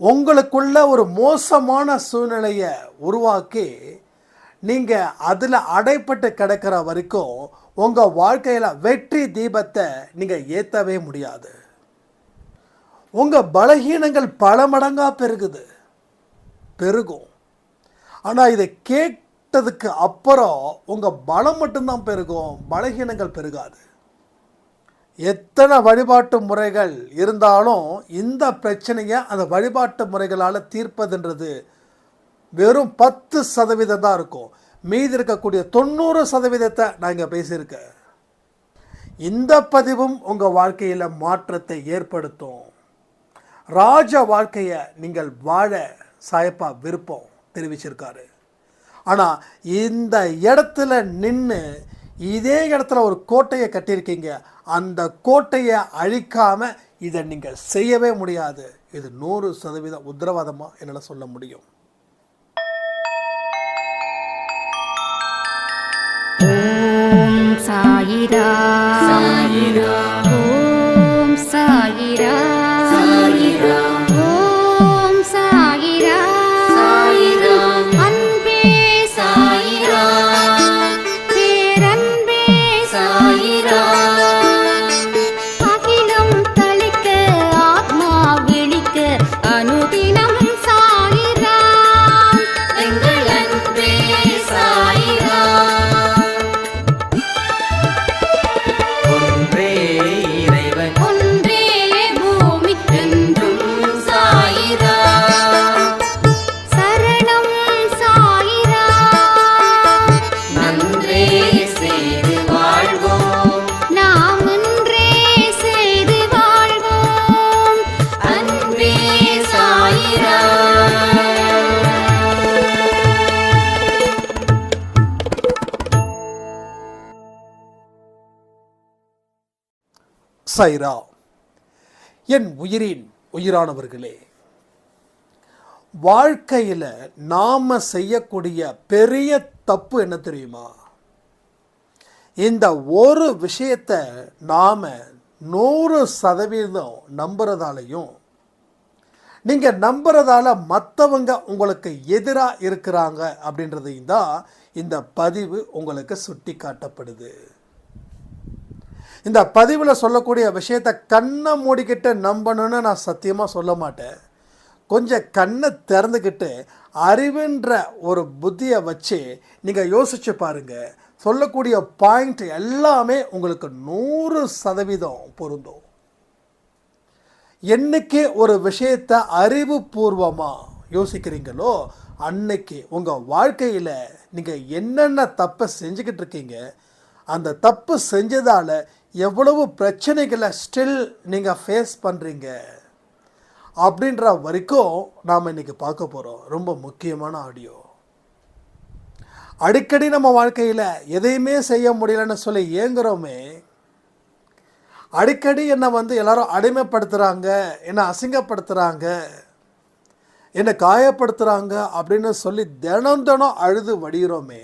உங்களுக்குள்ள ஒரு மோசமான சூழ்நிலையை உருவாக்கி நீங்கள் அதில் அடைப்பட்டு கிடக்கிற வரைக்கும் உங்கள் வாழ்க்கையில் வெற்றி தீபத்தை நீங்கள் ஏற்றவே முடியாது. உங்கள் பலகீனங்கள் பல மடங்காக பெருகுது. பெருகும். ஆனால் இதை கேட்டதுக்கு அப்புறம் உங்கள் பலம் மட்டும்தான் பெருகும் பலகீனங்கள் பெருகாது. எத்தனை வழிபாட்டு முறைகள் இருந்தாலும் இந்த பிரச்சனையை அந்த வழிபாட்டு முறைகளால் தீர்ப்பதுன்றது வெறும் பத்து சதவீதம் தான் இருக்கும். மீதி இருக்கக்கூடிய தொண்ணூறு சதவீதத்தை நான் இங்கே பேசியிருக்கேன். இந்த பதிவும் உங்கள் வாழ்க்கையில் மாற்றத்தை ஏற்படுத்தும். ராஜ வாழ்க்கையை நீங்கள் வாழ சாயப்பா விருப்பம் தெரிவிச்சிருக்காரு. ஆனால் இந்த இடத்துல நின்று இதே இடத்துல ஒரு கோட்டையை கட்டியிருக்கீங்க. அந்த கோட்டையை அழிக்காம இதை நீங்கள் செய்யவே முடியாது. இது நூறு சதவீதம் உத்தரவாதமாக என்னால் சொல்ல முடியும். ஓம் சாயிரா. சாயிரா. ஓம் சாயிரா. சாயிரா. சைரா என் உயிரின் உயிரானவர்களே வாழ்க்கையில் நாம் செய்யக்கூடிய பெரிய தப்பு என்ன தெரியுமா? இந்த ஒரு விஷயத்தை நாம் நூறு சதவீதம் நம்புறதாலையும் நீங்கள் நம்புறதால மற்றவங்க உங்களுக்கு எதிராக இருக்கிறாங்க அப்படின்றதையும் தான் இந்த பதிவு உங்களுக்கு சுட்டி காட்டப்படுது இந்த பதிவில் சொல்லக்கூடிய விஷயத்தை கண்ணை மூடிக்கிட்டு நம்பணும்னு நான் சத்தியமாக சொல்ல மாட்டேன். கொஞ்சம் கண்ணை திறந்துக்கிட்டு அறிவுன்ற ஒரு புத்தியை வச்சு நீங்கள் யோசிச்சு பாருங்கள் சொல்லக்கூடிய பாயிண்ட் எல்லாமே உங்களுக்கு நூறு சதவீதம் பொருந்தும். என்னைக்கு ஒரு விஷயத்தை அறிவுபூர்வமாக யோசிக்கிறீங்களோ அன்னைக்கு உங்கள் வாழ்க்கையில் நீங்கள் என்னென்ன தப்பை செஞ்சுக்கிட்டு இருக்கீங்க அந்த தப்பு செஞ்சதால் எவ்வளவு பிரச்சனைகளை ஸ்டில் நீங்கள் ஃபேஸ் பண்ணுறீங்க அப்படின்ற வரைக்கும் நாம் இன்றைக்கி பார்க்க போகிறோம் ரொம்ப முக்கியமான ஆடியோ அடிக்கடி நம்ம வாழ்க்கையில் எதையுமே செய்ய முடியலன்னு சொல்லி ஏங்குறோமே அடிக்கடி என்னை வந்து எல்லாரும் அடிமைப்படுத்துகிறாங்க என்னை அசிங்கப்படுத்துகிறாங்க என்னை காயப்படுத்துகிறாங்க அப்படின்னு சொல்லி தினம் தினம் அழுது வடிகிறோமே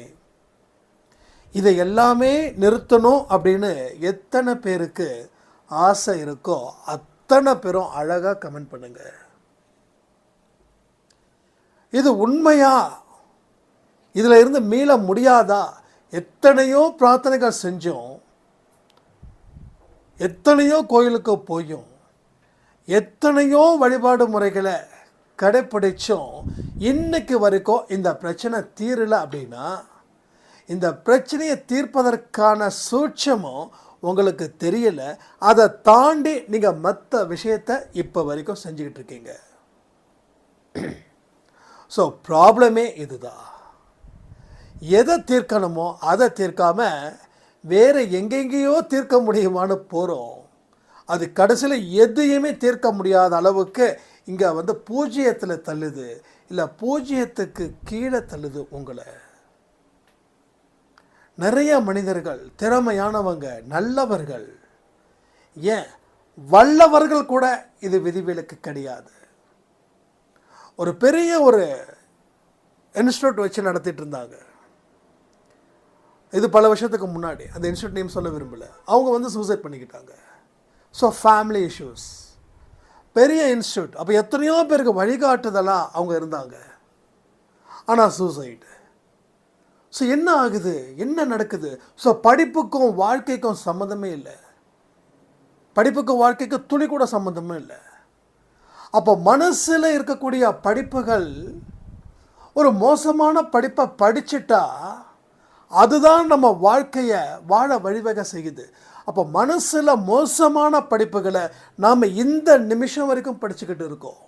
இதை எல்லாமே நிறுத்தணும் அப்படின்னு எத்தனை பேருக்கு ஆசை இருக்கோ அத்தனை பேரும் அழகாக கமெண்ட் பண்ணுங்க. இது உண்மையா? இதில் இருந்து மீள முடியாதா? எத்தனையோ பிரார்த்தனைகள் செஞ்சோம். எத்தனையோ கோயிலுக்கு போயும். எத்தனையோ வழிபாடு முறைகளை கடைப்பிடிச்சும். இன்னைக்கு வரைக்கும் இந்த பிரச்சனை தீரலை அப்படின்னா இந்த பிரச்சனையை தீர்ப்பதற்கான சூட்சமும் உங்களுக்கு தெரியல. அதை தாண்டி நீங்கள் மற்ற விஷயத்தை இப்போ வரைக்கும் செஞ்சுக்கிட்டு இருக்கீங்க. ஸோ ப்ராப்ளமே இதுதான் எதை தீர்க்கணுமோ அதை தீர்க்காம வேறு எங்கெங்கேயோ தீர்க்க முடியுமான்னு போகிறோம் அது கடைசியில் எதையுமே தீர்க்க முடியாத அளவுக்கு இங்கே வந்து பூஜ்ஜியத்தில் தள்ளுது. இல்லை பூஜ்ஜியத்துக்கு கீழே தள்ளுது உங்களை. நிறைய மனிதர்கள் திறமையானவங்க நல்லவர்கள். ஏன்? வல்லவர்கள் கூட இது விதிவிலக்கு கிடையாது. ஒரு பெரிய ஒரு இன்ஸ்டியூட் வச்சு நடத்திட்டு இருந்தாங்க. இது பல வருஷத்துக்கு முன்னாடி. அந்த இன்ஸ்டியூட் நேம் சொல்ல விரும்பல. அவங்க வந்து சூசைட் பண்ணிக்கிட்டாங்க. ஸோ ஃபேமிலி இஷ்யூஸ் பெரிய இன்ஸ்டியூட் அப்போ எத்தனையோ பேருக்கு வழிகாட்டுதலாக அவங்க இருந்தாங்க. ஆனால் சூசைடு ஸோ என்ன ஆகுது? என்ன நடக்குது? ஸோ படிப்புக்கும் வாழ்க்கைக்கும் சம்மந்தமே இல்லை. படிப்புக்கும் வாழ்க்கைக்கும் துளி கூட சம்மந்தமே இல்லை. அப்போ மனசில் இருக்கக்கூடிய படிப்புகள் ஒரு மோசமான படிப்பை படிச்சிட்டா அதுதான் நம்ம வாழ்க்கையை வாழ வழிவகை செய்யுது. அப்போ மனசில் மோசமான படிப்புகளை நாம் இந்த நிமிஷம் வரைக்கும் படிச்சுக்கிட்டு இருக்கோம்.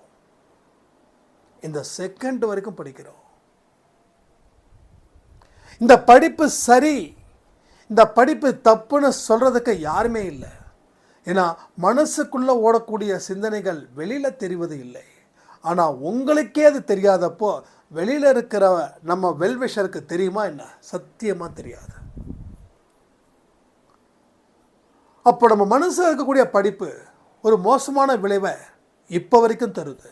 இந்த செகண்ட் வரைக்கும் படிக்கிறோம். இந்த படிப்பு சரி இந்த படிப்பு தப்புன்னு சொல்கிறதுக்கு யாருமே இல்லை. ஏன்னா மனசுக்குள்ளே ஓடக்கூடிய சிந்தனைகள் வெளியில் தெரிவது இல்லை. ஆனால் உங்களுக்கே அது தெரியாதப்போ வெளியில் இருக்கிற நம்ம வெல்விஷருக்கு தெரியுமா என்ன? சத்தியமாக தெரியாது. அப்போ நம்ம மனசில் இருக்கக்கூடிய படிப்பு ஒரு மோசமான விளைவை இப்போ வரைக்கும் தருது.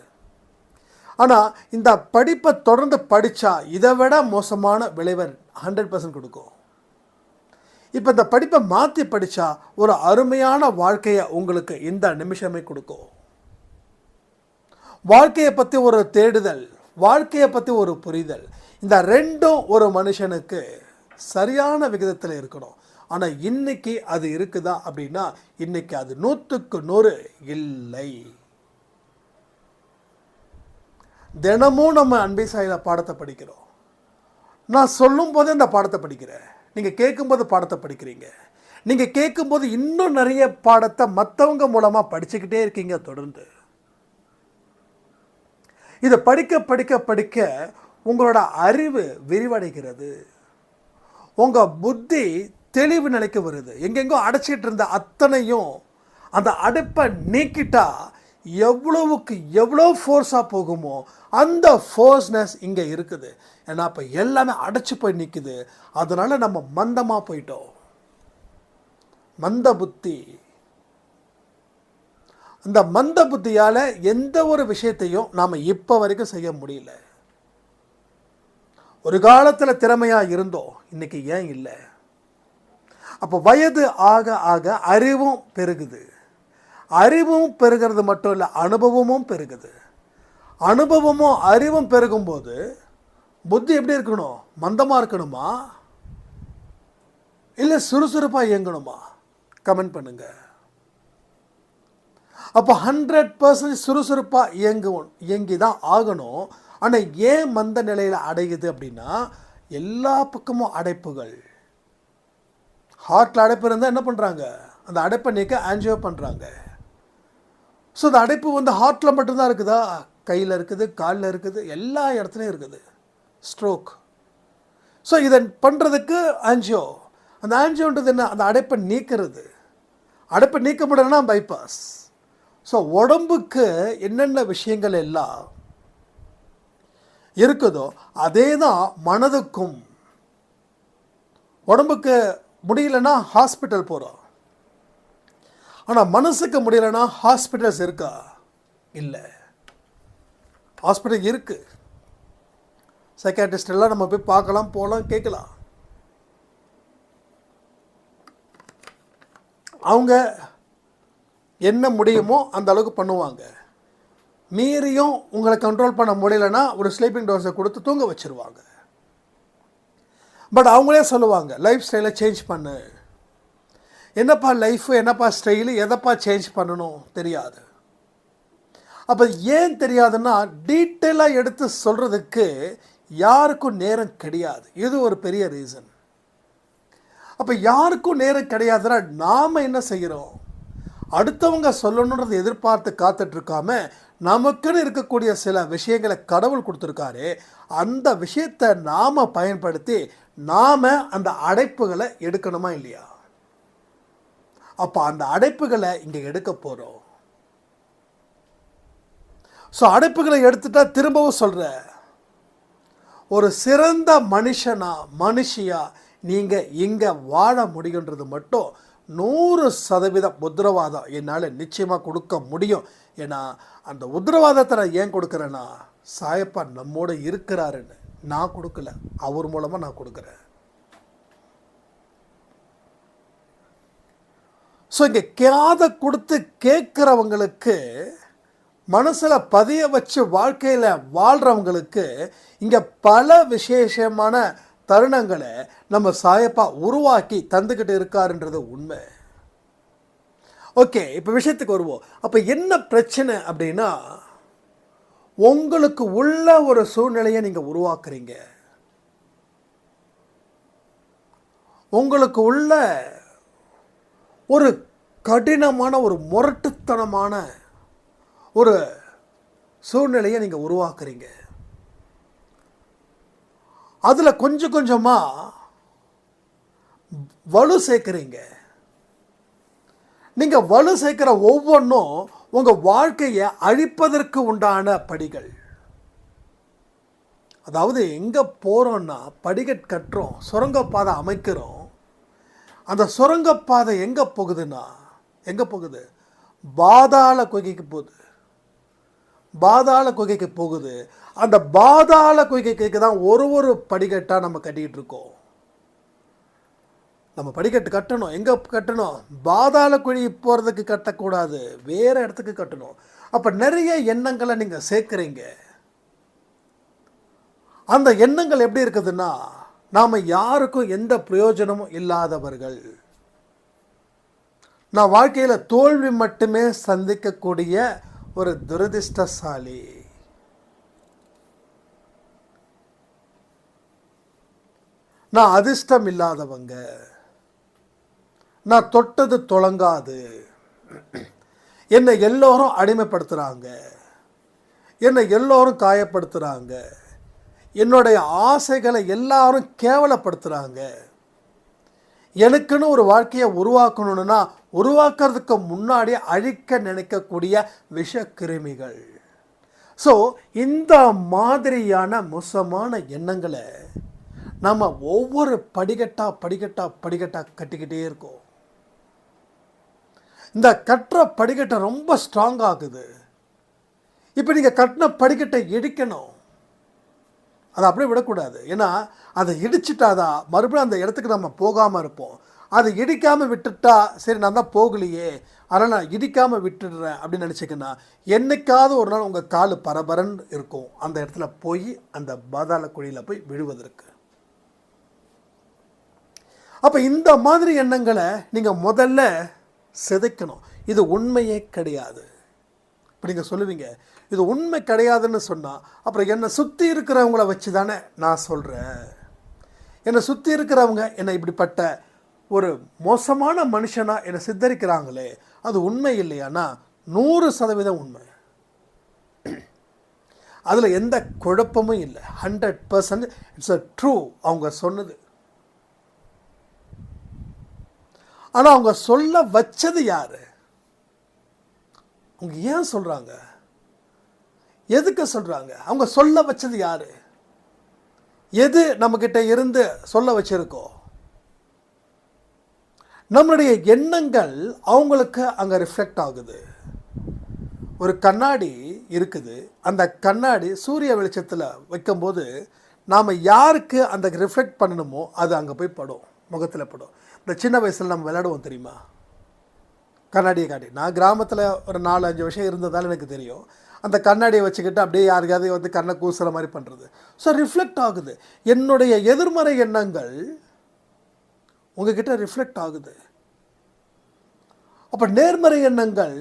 ஆனால் இந்த படிப்பை தொடர்ந்து படித்தா இதை விட மோசமான விளைவர் ஹண்ட்ரட் பர்சன்ட் கொடுக்கும். இப்போ இந்த படிப்பை மாற்றி படித்தா ஒரு அருமையான வாழ்க்கையை உங்களுக்கு இந்த நிமிஷமே கொடுக்கும். வாழ்க்கையை பற்றி ஒரு தேடுதல் வாழ்க்கையை பற்றி ஒரு புரிதல் இந்த ரெண்டும் ஒரு மனுஷனுக்கு சரியான விகிதத்தில் இருக்கணும். ஆனால் இன்னைக்கு அது இருக்குதா அப்படின்னா இன்னைக்கு அது நூற்றுக்கு நூறு இல்லை. தினமும் நம்ம அன்பை சாயில பாடத்தை படிக்கிறோம். நான் சொல்லும் போதே இந்த பாடத்தை படிக்கிறேன். நீங்கள் கேட்கும்போது பாடத்தை படிக்கிறீங்க. நீங்கள் கேட்கும்போது இன்னும் நிறைய பாடத்தை மற்றவங்க மூலமாக படிச்சுக்கிட்டே இருக்கீங்க தொடர்ந்து. இதை படிக்க படிக்க படிக்க உங்களோட அறிவு விரிவடைகிறது. உங்கள் புத்தி தெளிவு நிலைக்கு வருது. எங்கெங்கோ அடைச்சிட்டு இருந்த அத்தனையும் அந்த அடுப்பை நீக்கிட்டா எவ்வளவுக்கு எவ்வளோ ஃபோர்ஸாக போகுமோ அந்த ஃபோர்ஸ்னஸ் இங்கே இருக்குது. ஏன்னா இப்போ எல்லாமே அடைச்சி போய் நிற்குது அதனால் நம்ம மந்தமாக போயிட்டோம். மந்த புத்தி. அந்த மந்த புத்தியால் எந்த ஒரு விஷயத்தையும் நாம் இப்போ வரைக்கும் செய்ய முடியல. ஒரு காலத்தில் திறமையாக இருந்தோம். இன்னைக்கு ஏன் இல்லை? அப்போ வயது ஆக ஆக அறிவும் பெருகுது. அறிவும் பெருகிறது மட்டும் இல்லை அனுபவமும் பெருகுது. அனுபவமும் அறிவும் பெருகும்போது புத்தி எப்படி இருக்கணும்? மந்தமாக இருக்கணுமா? இல்லை சுறுசுறுப்பாக இயங்கணுமா? கமெண்ட் பண்ணுங்க. அப்போ ஹண்ட்ரட் பர்சன்ட் சுறுசுறுப்பாக இயங்குவோம் இயங்கி தான் ஆகணும். ஆனால் ஏன் மந்த நிலையில் அடையுது அப்படின்னா எல்லா பக்கமும் அடைப்புகள். ஹார்ட்டில் அடைப்பு இருந்தால் என்ன பண்ணுறாங்க அந்த அடைப்பை நீக்க ஆன்ஜியோ பண்ணுறாங்க ஸோ அந்த அடைப்பு வந்து ஹார்ட்டில் மட்டும்தான் இருக்குதா? கையில் இருக்குது காலில் இருக்குது எல்லா இடத்துலையும் இருக்குது. ஸ்ட்ரோக் ஸோ இதை பண்ணுறதுக்கு ஆன்ஜியோ அந்த ஆன்ஜியோன்றது என்ன? அந்த அடைப்பை நீக்கிறது. அடைப்பை நீக்க முடியலன்னா பைபாஸ் ஸோ உடம்புக்கு என்னென்ன விஷயங்கள் எல்லாம் இருக்குதோ அதே தான் மனதுக்கும். உடம்புக்கு முடியலன்னா ஹாஸ்பிட்டல் போகிறோம் ஆனால் மனசுக்கு முடியலைன்னா ஹாஸ்பிட்டல்ஸ் இருக்கா? இல்லை. ஹாஸ்பிட்டல் இருக்குது சைக்காட்ரிஸ்ட் எல்லாம் நம்ம போய் பார்க்கலாம் போகலாம் கேட்கலாம். அவங்க என்ன முடியுமோ அந்த அளவுக்கு பண்ணுவாங்க. மீறியும் உங்களை கண்ட்ரோல் பண்ண முடியலன்னா ஒரு ஸ்லீப்பிங் டோஸை கொடுத்து தூங்க வச்சிருவாங்க. பட் அவங்களே சொல்லுவாங்க லைஃப் ஸ்டைலை சேஞ்ச் பண்ணு. என்னப்பா லைஃபு என்னப்பா ஸ்டைலு எதைப்பா சேஞ்ச் பண்ணணும் தெரியாது. அப்போ ஏன் தெரியாதுன்னா டீட்டெயிலாக எடுத்து சொல்கிறதுக்கு யாருக்கும் நேரம் கிடையாது. இது ஒரு பெரிய ரீசன் அப்போ யாருக்கும் நேரம் கிடையாதுன்னா நாம் என்ன செய்கிறோம் அடுத்தவங்க சொல்லணுன்றதை எதிர்பார்த்து காத்துட்ருக்காம நமக்குன்னு இருக்கக்கூடிய சில விஷயங்களை கடவுள் கொடுத்துருக்காரு. அந்த விஷயத்தை நாம் பயன்படுத்தி நாம் அந்த அடைப்புகளை எடுக்கணுமா இல்லையா? அப்போ அந்த அடைப்புகளை இங்கே எடுக்க போகிறோம் ஸோ அடைப்புகளை எடுத்துட்டா திரும்பவும் சொல்கிறேன் ஒரு சிறந்த மனுஷனா மனுஷியா நீங்கள் இங்கே வாழ முடியுன்றது மட்டும் நூறு சதவீதம் உத்தரவாதம் என்னால் நிச்சயமாக கொடுக்க முடியும். ஏன்னா அந்த உத்தரவாதத்தை நான் ஏன் கொடுக்குறேன்னா சாயப்பா நம்மோட இருக்கிறாருன்னு நான் கொடுக்கல அவர் மூலமாக நான் கொடுக்குறேன். ஸோ இங்கே காதை கொடுத்து கேட்குறவங்களுக்கு மனசில் பதிய வச்சு வாழ்க்கையில் வாழ்கிறவங்களுக்கு இங்கே பல விசேஷமான தருணங்களை நம்ம சாயப்பா உருவாக்கி தந்துக்கிட்டு இருக்காருன்றது உண்மை. ஓகே இப்போ விஷயத்துக்கு வருவோம். அப்போ என்ன பிரச்சனை அப்படின்னா உங்களுக்கு உள்ள ஒரு சூழ்நிலையை நீங்கள் உருவாக்குறீங்க. உங்களுக்கு உள்ள ஒரு கடினமான ஒரு முரட்டுத்தனமான ஒரு சூழ்நிலையை நீங்கள் உருவாக்குறீங்க. அதில் கொஞ்சம் கொஞ்சமாக வலு சேர்க்குறீங்க. நீங்கள் வலு சேர்க்குற ஒவ்வொன்றும் உங்கள் வாழ்க்கையை அழிப்பதற்கு உண்டான படிகள். அதாவது எங்கே போகிறோன்னா படிக்கட் கட்டுறோம் சுரங்கப்பாதை அமைக்கிறோம். அந்த சுரங்கப்பாதை எங்கே போகுதுன்னா எங்கே போகுது? பாதாள குகைக்கு போகுது. பாதாள குகைக்கு போகுது. அந்த பாதாள குகைக்கு தான் ஒரு ஒரு படிக்கட்டாக நம்ம கட்டிக்கிட்டு இருக்கோம். நம்ம படிக்கட்டு கட்டணும். எங்கே கட்டணும்? பாதாள குழி போகிறதுக்கு கட்டக்கூடாது. வேறு இடத்துக்கு கட்டணும். அப்போ நிறைய எண்ணங்களை நீங்கள் சேர்க்குறீங்க. அந்த எண்ணங்கள் எப்படி இருக்குதுன்னா நாம் யாருக்கும் எந்த பிரயோஜனமும் இல்லாதவர்கள். நான் வாழ்க்கையில் தோல்வி மட்டுமே சந்திக்கக்கூடிய ஒரு துரதிர்ஷ்டசாலி. நான் அதிர்ஷ்டம் இல்லாதவங்க. நான் தொட்டது தொடங்காது என்னை எல்லோரும் அடிமைப்படுத்துகிறாங்க என்னை எல்லோரும் காயப்படுத்துகிறாங்க என்னுடைய ஆசைகளை எல்லாரும் கேவலப்படுத்துகிறாங்க எனக்குன்னு ஒரு வாழ்க்கையை உருவாக்கணும்னா உருவாக்குறதுக்கு முன்னாடி அழிக்க நினைக்கக்கூடிய விஷக்கிருமிகள். ஸோ இந்த மாதிரியான மோசமான எண்ணங்களை நம்ம ஒவ்வொரு படிக்கட்டாக படிக்கட்டாக படிக்கட்டாக கட்டிக்கிட்டே இருக்கோம். இந்த கட்டுற படிக்கட்டை ரொம்ப ஸ்ட்ராங் ஆகுது. இப்போ நீங்கள் கட்டின படிக்கட்டை இடிக்கணும். அதை அப்படியே விடக்கூடாது. ஏன்னா அதை இடிச்சிட்டாதான் மறுபடியும் அந்த இடத்துக்கு நம்ம போகாமல் இருப்போம். அதை இடிக்காமல் விட்டுட்டா சரி நான் தான் போகலையே ஆனால் நான் இடிக்காமல் விட்டுடுறேன் அப்படின்னு நினச்சிக்கன்னா என்னைக்காவது ஒரு நாள் உங்கள் கால் பரபரன்னு இருக்கும். அந்த இடத்துல போய் அந்த பாதாள குழியில் போய் விழுவதற்கு. அப்போ இந்த மாதிரி எண்ணங்களை நீங்கள் முதல்ல சிதைக்கணும். இது உண்மையே கிடையாது. இப்போ நீங்கள் சொல்லுவீங்க இது உண்மை கிடையாதுன்னு சொன்னால் அப்புறம் என்னை சுற்றி இருக்கிறவங்கள வச்சு தானே நான் சொல்கிறேன் என்னை சுற்றி இருக்கிறவங்க என்னை இப்படிப்பட்ட ஒரு மோசமான மனுஷனாக என்னை சித்தரிக்கிறாங்களே அது உண்மை இல்லையானா? நூறு சதவீதம் உண்மை. அதில் எந்த குழப்பமும் இல்லை. Hundred percent it's a true அவங்க சொன்னது. ஆனால் அவங்க சொல்ல வச்சது யார்? அவங்க ஏன் சொல்கிறாங்க எதுக்கு சொல்கிறாங்க அவங்க சொல்ல வச்சது யார்? எது நம்மக்கிட்ட இருந்து சொல்ல வச்சுருக்கோ? நம்மளுடைய எண்ணங்கள் அவங்களுக்கு அங்கே ரிஃப்ளெக்ட் ஆகுது. ஒரு கண்ணாடி இருக்குது. அந்த கண்ணாடி சூரிய வெளிச்சத்தில் வைக்கும்போது நாம் யாருக்கு அந்த ரிஃப்ளெக்ட் பண்ணணுமோ அது அங்கே போய் படும். முகத்தில் படும். இந்த சின்ன வயசில் நம்ம விளையாடுவோம் தெரியுமா? கண்ணாடியை காட்டி. நான் கிராமத்தில் ஒரு நாலு அஞ்சு வருஷம் இருந்ததால் எனக்கு தெரியும். அந்த கண்ணாடியை வச்சுக்கிட்டு அப்படியே யாருக்காவது வந்து கண்ணை கூசுகிற மாதிரி பண்ணுறது ஸோ ரிஃப்ளெக்ட் ஆகுது. என்னுடைய எதிர்மறை எண்ணங்கள் உங்ககிட்ட ரிஃப்ளெக்ட் ஆகுது. அப்போ நேர்மறை எண்ணங்கள்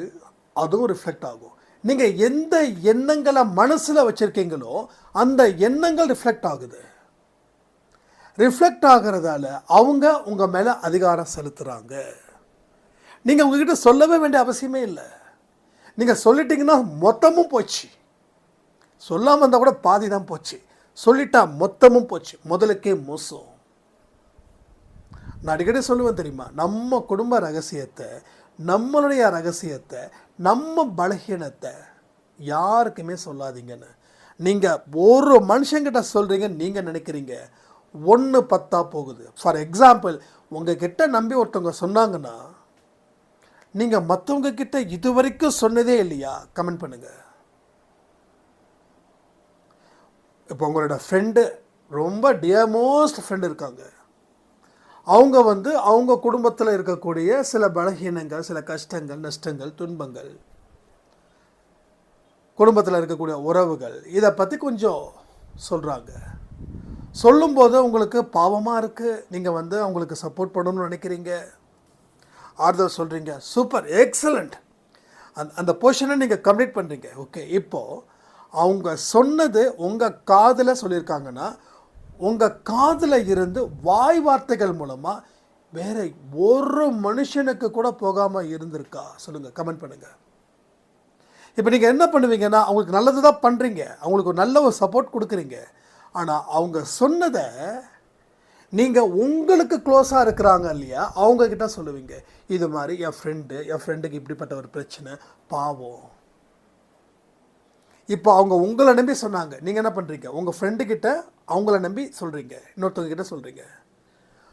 அதுவும் ரிஃப்ளெக்ட் ஆகும். நீங்கள் எந்த எண்ணங்களை மனசில் வச்சுருக்கீங்களோ அந்த எண்ணங்கள் ரிஃப்ளெக்ட் ஆகுது. ரிஃப்ளெக்ட் ஆகிறதால அவங்க உங்கள் மேலே அதிகாரம் செலுத்துகிறாங்க நீங்கள் உங்ககிட்ட சொல்லவே வேண்டிய அவசியமே இல்லை. நீங்கள் சொல்லிட்டீங்கன்னா மொத்தமும் போச்சு. சொல்லாமல் இருந்தால் கூட பாதி தான் போச்சு. சொல்லிட்டா மொத்தமும் போச்சு. முதலுக்கே மோசம். நான் அடிக்கடி சொல்லுவேன் தெரியுமா? நம்ம குடும்ப ரகசியத்தை நம்மளுடைய ரகசியத்தை நம்ம பலகீனத்தை யாருக்குமே சொல்லாதீங்கன்னு. நீங்கள் ஒரு மனுஷங்கிட்ட சொல்கிறீங்க நீங்கள் நினைக்கிறீங்க. ஒன்று பத்தா போகுது. ஃபார் எக்ஸாம்பிள் உங்ககிட்ட நம்பி ஒருத்தவங்க சொன்னாங்கன்னா நீங்கள் மற்றவங்க கிட்ட இது வரைக்கும் சொன்னதே இல்லையா? கமெண்ட் பண்ணுங்கள் இப்போ உங்களோட ஃப்ரெண்டு ரொம்ப டியமோஸ்ட் ஃப்ரெண்டு இருக்காங்க. அவங்க வந்து அவங்க குடும்பத்தில் இருக்கக்கூடிய சில பலகீனங்கள் சில கஷ்டங்கள் நஷ்டங்கள் துன்பங்கள் குடும்பத்தில் இருக்கக்கூடிய உறவுகள் இதை பற்றி கொஞ்சம் சொல்கிறாங்க சொல்லும்போது உங்களுக்கு பாவமாக இருக்குது நீங்கள் வந்து அவங்களுக்கு சப்போர்ட் பண்ணணும்னு நினைக்கிறீங்க. ஆறுதல் சொல்கிறீங்க சூப்பர் எக்ஸலண்ட் அந்த அந்த போர்ஷனை நீங்கள் கம்ப்ளீட் பண்ணுறீங்க ஓகே இப்போது அவங்க சொன்னது உங்கள் காதில் சொல்லியிருக்காங்கன்னா உங்கள் காதில் இருந்து வாய் வார்த்தைகள் மூலமாக வேற ஒரு மனுஷனுக்கு கூட போகாமல் இருந்திருக்கா? சொல்லுங்கள் கமெண்ட் பண்ணுங்கள் இப்போ நீங்கள் என்ன பண்ணுவீங்கன்னா அவங்களுக்கு நல்லது தான் பண்ணுறீங்க அவங்களுக்கு ஒரு நல்ல ஒரு சப்போர்ட் கொடுக்குறீங்க. ஆனால் அவங்க சொன்னதை நீங்கள் உங்களுக்கு க்ளோஸாக இருக்கிறாங்க இல்லையா அவங்கக்கிட்ட சொல்லுவீங்க இது மாதிரி என் ஃப்ரெண்டு என் ஃப்ரெண்டுக்கு இப்படிப்பட்ட ஒரு பிரச்சனை பாவம். இப்போ அவங்க உங்களை நம்பி சொன்னாங்க நீங்கள் என்ன பண்ணுறீங்க உங்கள் ஃப்ரெண்டுக்கிட்ட அவங்கள நம்பி சொல்கிறீங்க இன்னொருத்தவங்கக்கிட்ட சொல்கிறீங்க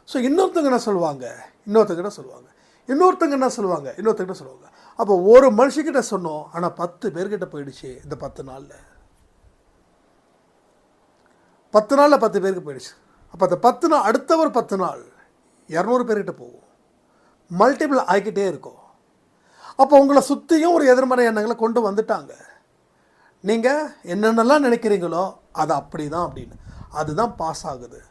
ஸோ இன்னொருத்தவங்க என்ன சொல்லுவாங்க? இன்னொருத்தவங்க சொல்லுவாங்க. இன்னொருத்தவங்க என்ன சொல்லுவாங்க? இன்னொருத்தங்கிட்ட சொல்லுவாங்க. அப்போ ஒரு மனுஷக்கிட்ட சொன்னோம் ஆனால் பத்து பேர்கிட்ட போயிடுச்சு இந்த பத்து நாளில். பத்து நாளில் பத்து பேருக்கு போயிடுச்சு. அப்போ அந்த பத்து நாள் அடுத்த ஒரு பத்து நாள் இரநூறு பேர்கிட்ட போகும். மல்டிபிள் ஆகிக்கிட்டே இருக்கும். அப்போ உங்களை சுற்றியும் ஒரு எதிர்மறை எண்ணங்களை கொண்டு வந்துட்டாங்க. நீங்கள் என்னென்னலாம் நினைக்கிறீங்களோ அது அப்படி தான் அப்படின்னு. அதுதான் பாஸ் ஆகுது.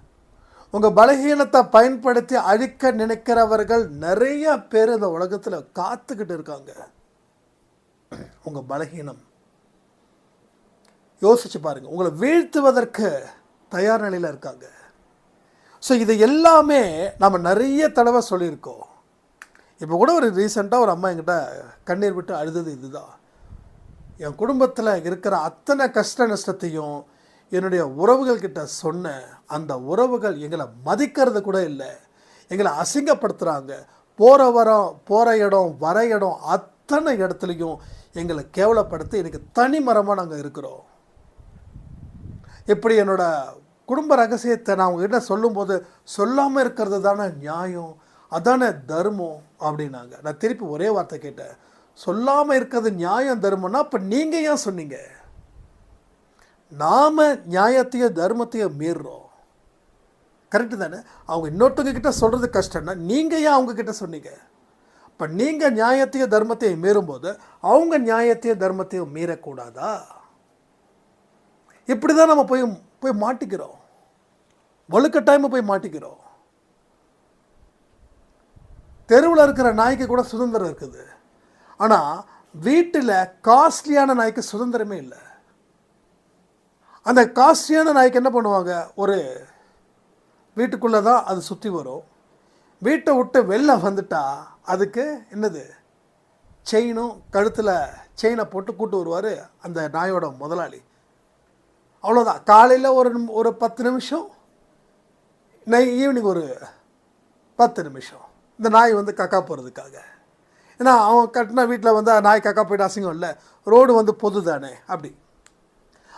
உங்கள் பலகீனத்தை பயன்படுத்தி அழிக்க நினைக்கிறவர்கள் நிறைய பேர் இந்த உலகத்தில் காத்துக்கிட்டு இருக்காங்க. உங்கள் பலகீனம். யோசிச்சு பாருங்கள் உங்களை வீழ்த்துவதற்கு தயார் நிலையில் இருக்காங்க. ஸோ இது எல்லாமே நம்ம நிறைய தடவை சொல்லியிருக்கோம். இப்போ கூட ஒரு ரீசெண்டாக ஒரு அம்மா என்கிட்ட கண்ணீர் விட்டு அழுதது இதுதான். என் குடும்பத்தில் இருக்கிற அத்தனை கஷ்ட நஷ்டத்தையும் என்னுடைய உறவுகள்கிட்ட சொன்ன அந்த உறவுகள் எங்களை மதிக்கிறது கூட இல்லை. எங்களை அசிங்கப்படுத்துகிறாங்க போகிற வரோம் போகிற இடம் வர இடம் அத்தனை இடத்துலையும் எங்களை கேவலப்படுத்தி எனக்கு தனி மரமாக நாங்கள் இருக்கிறோம். இப்படி என்னோடய குடும்ப ரகசியத்தை நான் உங்ககிட்ட சொல்லும்போது சொல்லாமல் இருக்கிறது தானே நியாயம் அதானே தர்மம் அப்படின்னாங்க. நான் திருப்பி ஒரே வார்த்தை கேட்டேன். சொல்லாமல் இருக்கிறது நியாயம் தர்மம்னா அப்போ நீங்கள் ஏன் சொன்னீங்க? நாம் நியாயத்தையும் தர்மத்தையும் மீறுறோம். கரெக்டு தானே? அவங்க இன்னொருத்தவங்க கிட்ட சொல்கிறது கஷ்டம்னா நீங்கள் ஏன் அவங்கக்கிட்ட சொன்னீங்க? இப்போ நீங்கள் நியாயத்தையும் தர்மத்தையும் மீறும்போது அவங்க நியாயத்தையும் தர்மத்தையும் மீறக்கூடாதா? இப்படி தான் நம்ம போய் போய் மாட்டிக்கிறோம். வலுக்கட்டாயமாக போய் மாட்டிக்கிறோம். தெருவில் இருக்கிற நாய்க்கு கூட சுதந்திரம் இருக்குது. ஆனால் வீட்டில் காஸ்ட்லியான நாய்க்கு சுதந்திரமே இல்லை. அந்த காஸ்ட்லியான நாய்க்கு என்ன பண்ணுவாங்க? ஒரு வீட்டுக்குள்ளே தான் அது சுற்றி வரும். வீட்டை விட்டு வெளில வந்துட்டா அதுக்கு என்னது? செயினும் கழுத்தில் செயினை போட்டு கூட்டு வருவார் அந்த நாயோட முதலாளி. அவ்வளோதான் காலையில் ஒரு நிமி- ஒரு பத்து நிமிஷம் நை ஈவினிங் ஒரு பத்து நிமிஷம். இந்த நாய் வந்து கக்கா போகிறதுக்காக ஏன்னா அவன் கட்டின வீட்டில் வந்து நாய் கக்கா போயிட்டு அசிங்கம் இல்லை. ரோடு வந்து பொது தானே அப்படி.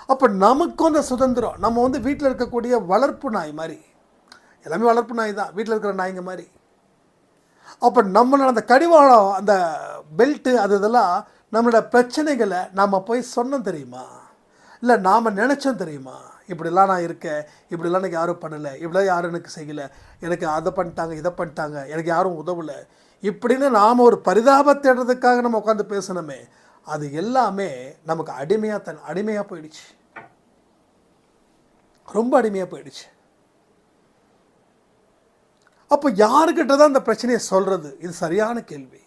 அப்போ நமக்கும் அந்த சுதந்திரம். நம்ம வந்து வீட்டில் இருக்கக்கூடிய வளர்ப்பு நாய் மாதிரி. எல்லாமே வளர்ப்பு நாய் தான். வீட்டில் இருக்கிற நாய்ங்க மாதிரி. அப்போ நம்மளோட அந்த கடிவாளம் அந்த பெல்ட்டு அது இதெல்லாம் நம்மளோட பிரச்சனைகளை நாம் போய் சொன்னோம் தெரியுமா? இல்லை நாம் நினச்சோம் தெரியுமா? இப்படிலாம் நான் இருக்கேன் இப்படிலாம் எனக்கு யாரும் பண்ணலை இப்படிலாம் யாரும் எனக்கு செய்யலை. எனக்கு அதை பண்ணிட்டாங்க இதை பண்ணிட்டாங்க எனக்கு யாரும் உதவலை. இப்படின்னு நாம் ஒரு பரிதாபத்தேடுறதுக்காக நம்ம உட்காந்து பேசணுமே அது எல்லாமே நமக்கு அடிமையாக தன் அடிமையாக போயிடுச்சு. ரொம்ப அடிமையாக போயிடுச்சு. அப்போ யாருக்கிட்ட தான் இந்த பிரச்சனையை சொல்கிறது இது சரியான கேள்வி.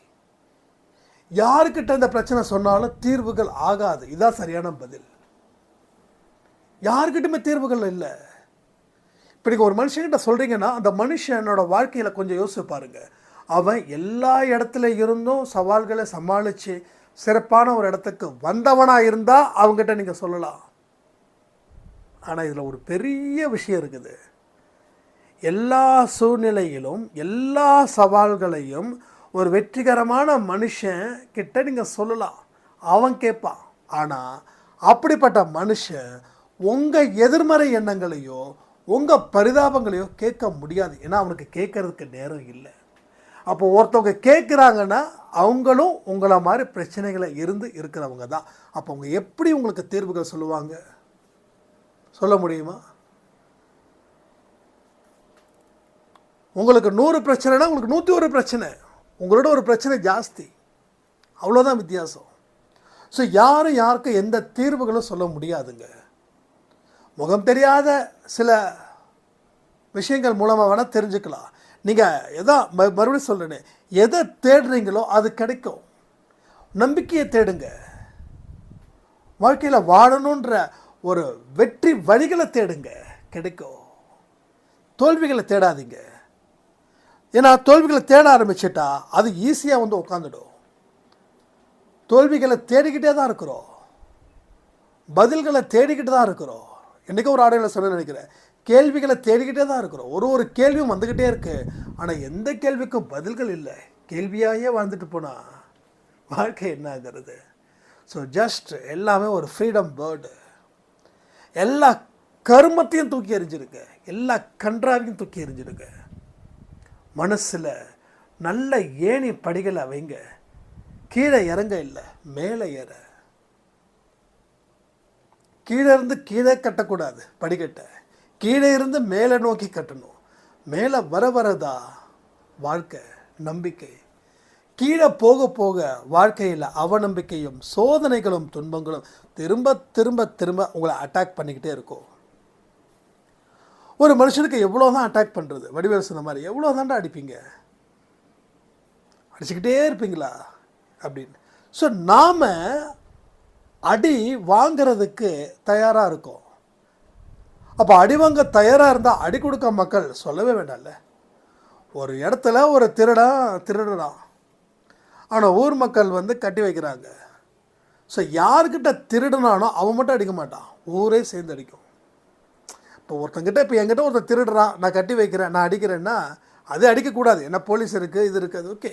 யாருக்கிட்ட இந்த பிரச்சனை சொன்னாலும் தீர்வுகள் ஆகாது. இதுதான் சரியான பதில். யாருக்கிட்டுமே தீர்வுகள் இல்லை. இப்போ நீங்கள் ஒரு மனுஷன்கிட்ட சொல்கிறீங்கன்னா அந்த மனுஷனோட வாழ்க்கையில் கொஞ்சம் யோசிச்சு பாருங்க. அவன் எல்லா இடத்துல இருந்தும் சவால்களை சமாளித்து சிறப்பான ஒரு இடத்துக்கு வந்தவனாக இருந்தால் அவங்ககிட்ட நீங்கள் சொல்லலாம். ஆனால் இதில் ஒரு பெரிய விஷயம் இருக்குது. எல்லா சூழ்நிலையிலும் எல்லா சவால்களையும் ஒரு வெற்றிகரமான மனுஷன் கிட்ட நீங்கள் சொல்லலாம். அவன் கேட்பான். ஆனால் அப்படிப்பட்ட மனுஷன் உங்கள் எதிர்மறை எண்ணங்களையோ உங்கள் பரிதாபங்களையோ கேட்க முடியாது. ஏன்னா அவனுக்கு கேட்கறதுக்கு நேரம் இல்லை. அப்போ ஒருத்தவங்க கேட்குறாங்கன்னா அவங்களும் உங்களை மாதிரி பிரச்சனைகளை இருந்து இருக்கிறவங்க தான். அப்போ அவங்க எப்படி உங்களுக்கு தீர்வுகள் சொல்லுவாங்க? சொல்ல முடியுமா? உங்களுக்கு நூறு பிரச்சனைனா உங்களுக்கு நூற்றி ஒரு பிரச்சனை. உங்களோட ஒரு பிரச்சனை ஜாஸ்தி. அவ்வளோதான் வித்தியாசம். ஸோ யாரும் யாருக்கும் எந்த தீர்வுகளும் சொல்ல முடியாதுங்க. முகம் தெரியாத சில விஷயங்கள் மூலமாக வேணால் தெரிஞ்சுக்கலாம். நீங்கள் எதா ம மறுபடியும் சொல்கிறேன்னு எதை தேடுறீங்களோ அது கிடைக்கும். நம்பிக்கையை தேடுங்க. வாழ்க்கையில் வாழணுன்ற ஒரு வெற்றி வழிகளை தேடுங்க. கிடைக்கும். தோல்விகளை தேடாதீங்க. ஏன்னா தோல்விகளை தேட ஆரம்பிச்சிட்டா அது ஈஸியாக வந்து உட்காந்துடும் தோல்விகளை தேடிக்கிட்டே தான் இருக்கிறோம். பதில்களை தேடிக்கிட்டு தான் இருக்கிறோம். என்றைக்கும் ஒரு ஆடையில் சொல்ல நினைக்கிறேன். கேள்விகளை தேடிக்கிட்டே தான் இருக்கிறோம். ஒரு ஒரு கேள்வியும் வந்துக்கிட்டே இருக்குது ஆனால் எந்த கேள்விக்கும் பதில்கள் இல்லை. கேள்வியாயே வாழ்ந்துட்டு போனால் வாழ்க்கை என்ன ஆகிறது? ஸோ ஜஸ்ட் எல்லாமே ஒரு ஃப்ரீடம் பேர்டு எல்லா கருமத்தையும் தூக்கி எறிஞ்சிருக்கு எல்லா கன்றாவையும் தூக்கி எறிஞ்சிருக்கு மனசில் நல்ல ஏணி படிகளை வைங்க. கீழே இறங்க இல்லை மேலே ஏற. கீழே இருந்து கீழே கட்டக்கூடாது படிக்கட்டை. கீழே இருந்து மேலே நோக்கி கட்டணும். மேலே வர வரதா? வாழ்க்கை நம்பிக்கை. கீழே போக போக வாழ்க்கையில் அவநம்பிக்கையும் சோதனைகளும் துன்பங்களும் திரும்ப திரும்ப திரும்ப உங்களை அட்டாக் பண்ணிக்கிட்டே இருக்கும். ஒரு மனுஷனுக்கு எவ்வளோ தான் அட்டாக் பண்ணுறது வடிவேல் சொன்ன மாதிரி எவ்வளோ தாண்டா அடிப்பீங்க? அடிச்சுக்கிட்டே இருப்பீங்களா? அப்படின்னு. ஸோ நாம் அடி வாங்கிறதுக்கு தயாராக இருக்கும். அப்போ அடி வாங்க தயாராக இருந்தால் அடி கொடுக்க மக்கள் சொல்லவே வேண்டாம்ல. ஒரு இடத்துல ஒரு திருடன் திருடுறான். ஆனால் ஊர் மக்கள் வந்து கட்டி வைக்கிறாங்க. ஸோ யார்கிட்ட திருடுனானோ அவன் மட்டும் அடிக்க மாட்டான். ஊரே சேர்ந்து அடிக்கும். இப்போ ஒருத்தங்கிட்ட இப்போ என்கிட்ட ஒருத்தன் திருடுறான். நான் கட்டி வைக்கிறேன் நான் அடிக்கிறேன்னா அது அடிக்கக்கூடாது என்ன போலீஸ் இருக்குது இது இருக்குது ஓகே.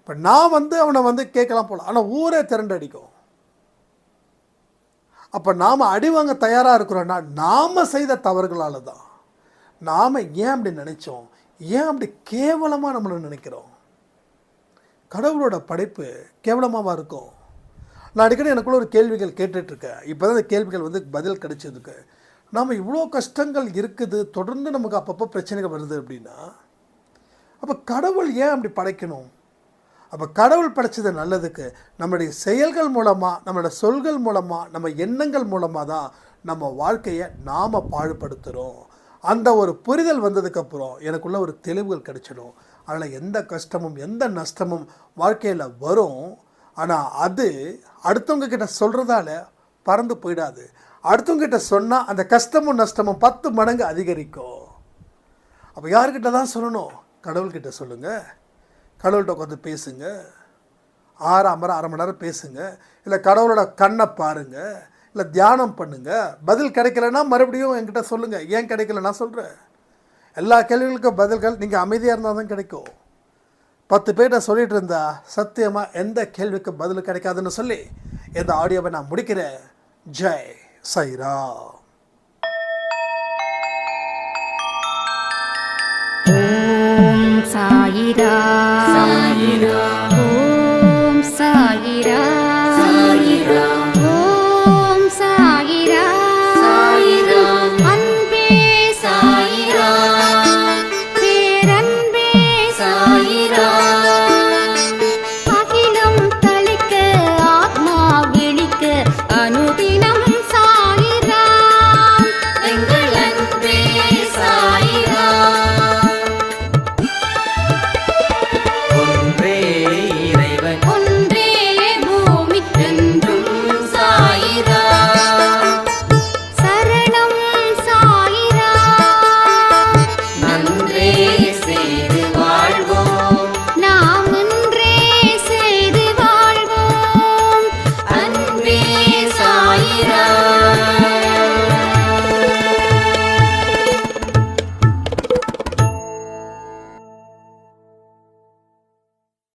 இப்போ நான் வந்து அவனை வந்து கேட்கலாம் போகலாம் ஆனால் ஊரே திரண்டு அடிக்கும். அப்போ நாம் அடி வாங்க தயாராக இருக்கிறோன்னா நாம் செய்த தவறுகளால் தான் நாம் ஏன் அப்படி நினச்சோம்? ஏன் அப்படி கேவலமாக நம்மளை நினைக்கிறோம்? கடவுளோட படைப்பு கேவலமாவா இருக்கும்? நான் அடிக்கடி எனக்குள்ள ஒரு கேள்விகள் கேட்டுட்ருக்கேன். இப்போ தான் இந்த கேள்விகள் வந்து பதில் கிடைச்சதுக்கு. நாம் இவ்வளோ கஷ்டங்கள் இருக்குது தொடர்ந்து நமக்கு அப்பப்போ பிரச்சனைகள் வருது அப்படின்னா அப்போ கடவுள் ஏன் அப்படி படைக்கணும்? அப்போ கடவுள் படைச்சது நல்லதுக்கு நம்மளுடைய செயல்கள் மூலமாக நம்மளோட சொல்கள் மூலமாக நம்ம எண்ணங்கள் மூலமாக தான் நம்ம வாழ்க்கையை நாம் பாடுபடுத்துகிறோம் அந்த ஒரு புரிதல் வந்ததுக்கப்புறம் எனக்குள்ள ஒரு தெளிவுகள் கிடைச்சிடும். அதில் எந்த கஷ்டமும் எந்த நஷ்டமும் வாழ்க்கையில் வரும். ஆனால் அது அடுத்தவங்க கிட்ட சொல்கிறதால பறந்து போயிடாது. அடுத்தவங்கிட்ட சொன்னால் அந்த கஷ்டமும் நஷ்டமும் பத்து மடங்கு அதிகரிக்கும். அப்போ யார்கிட்ட தான் சொல்லணும்? கடவுள்கிட்ட சொல்லுங்கள் கடவுள்கிட்ட உட்காந்து பேசுங்க. ஆறு அமரம் அரை மணி நேரம் பேசுங்க. இல்லை கடவுளோட கண்ணை பாருங்கள் இல்லை தியானம் பண்ணுங்கள் பதில் கிடைக்கலன்னா மறுபடியும் என்கிட்ட சொல்லுங்கள் ஏன் கிடைக்கல? நான் சொல்கிறேன் எல்லா கேள்விகளுக்கும் பதில்கள் நீங்கள் அமைதியாக இருந்தால் தான் கிடைக்கும். பத்து பேர்கிட்ட சொல்லிட்டு இருந்தா சத்தியமாக எந்த கேள்விக்கும் பதில் கிடைக்காதுன்னு சொல்லி இந்த ஆடியோவை நான் முடிக்கிறேன். ஜெய் சைரா ஓம் சாயிரா சாயிரா ஓம்